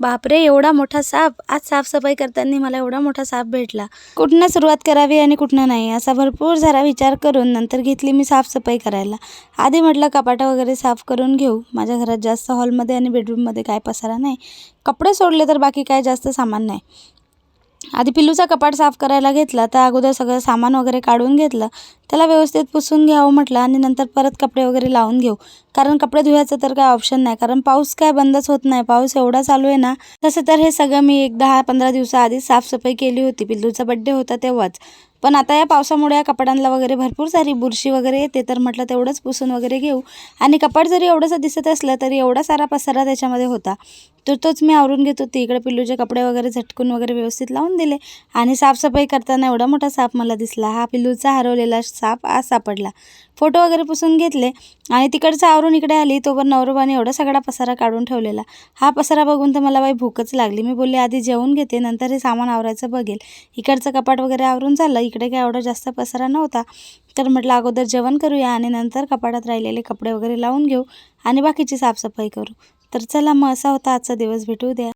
बापरे एवढा मोठा साप. आज साफसफाई करताना मला एवढा मोठा साप भेटला. कुठनं सुरुवात करावी आणि कुठनं नाही असा भरपूर सारा विचार करून नंतर घेतली मी साफसफाई करायला. आधी म्हटलं कपाटा वगैरे साफ करून घेऊ. माझ्या घरात जास्त हॉलमध्ये आणि बेडरूममध्ये काय पसारा नाही. कपडे सोडले तर बाकी काय जास्त सामान नाही. आधी पिल्लूचा कपाट साफ करायला घेतला तर अगोदर सगळं सामान वगैरे काढून घेतलं. त्याला व्यवस्थित पुसून घ्यावं म्हटलं आणि नंतर परत कपडे वगैरे लावून घेऊ. कारण कपडे धुवायचं तर काय ऑप्शन नाही. कारण पाऊस काय बंदच होत नाही. पाऊस एवढा चालू आहे ना तसं तर हे सगळं मी एक दहा पंधरा दिवसाआधी साफसफाई केली होती. पिल्लूचा बड्डे होता तेव्हाच. पण आता या पावसामुळे या कपड्यांना वगैरे भरपूर सारी बुरशी वगैरे येते. तर म्हटलं तेवढंच पुसून वगैरे घेऊ. आणि कपाट जरी एवढंसं दिसत असलं तरी एवढा सारा पसारा त्याच्यामध्ये होता. तर तोच मी आवरून घेत होती. इकडे पिल्लूचे कपडे वगैरे झटकून वगैरे व्यवस्थित लावून दिले आणि साफसफाई करताना एवढा मोठा साप मला दिसला. हा पिल्लूचा हरवलेला साप आज सापडला. फोटो वगैरे पुसून घेतले आणि तिकडचं आवरून इकडे आली. तोवर नवरोबाने एवढा सगळा पसारा काढून ठेवलेला. हा पसारा बघून तर मला बाई भूकच लागली. मी बोलले आधी जेवून घेते नंतर हे सामान आवरायचं बघेल. इकडचं कपाट वगैरे आवरून झालं इकडे काय एवढा जास्त पसारा नव्हता. तर म्हटलं अगोदर जेवण करूया आणि नंतर कपाटात राहिलेले कपडे वगैरे लावून घेऊ आणि बाकीची साफसफाई करू. तर चला मग असा होता आजचा दिवस. भेटू द्या.